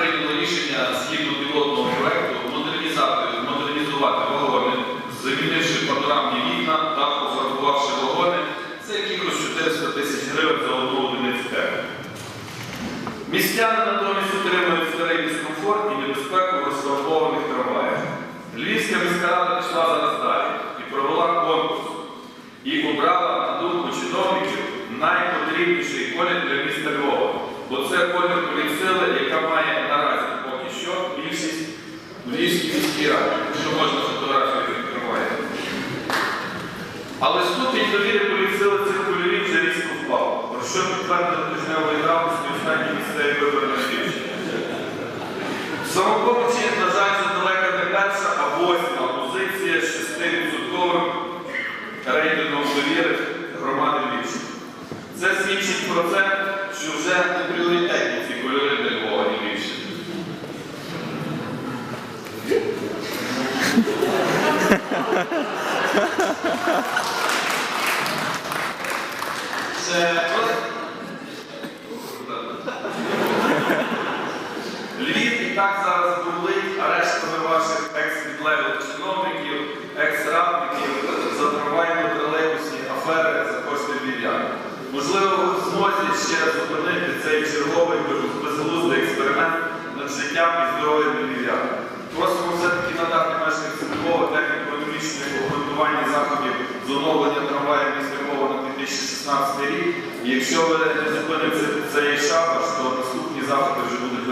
прийняло рішення згідно пілотного проекту модернізувати, вагони, замінивши панорамні вікна та пофарбувавши вагони. Це якихось 400 тисяч гривень за одну одиницю техніки. Містяни натомість отримують старий дискомфорт і небезпеку в розфарбованих трамваях. Львівська міська рада пішла зараз далі і провела конкурс. І обрала, на думку чиновників, найпотрібніший колір для міста Львова. Бо це колір поліцили, яка має Але ступінь довіри поліцили цих кольорів вже різко впав. Про що підтвердили тижневої давності останні місцеві вибори на Львівщині. Самопомочі, на жаль, це далека не перша, а восьма позиція з 6% рейтингом довіри громади Львівщини. Це свідчить про те, що вже не пріоритетні ці кольори для Львова і Львівщини. Це Львів і так зараз бурлить арештами ваших екс-підлеглих чиновників, екс-радників за трамвайно тролейбусні афери за кошти львів'ян. Можливо, ви змозі ще зупинити цей черговий безглуздий експеримент над життям і здоров'ям львів'ян. Просимо все-таки надати мешканцям Львова техніко-економічне обґрунтування заходів з оновлення трамваїв міста Львова на 2016 рік. Якщо ви не зупините цей шабаш, то наступні заходи вже будуть в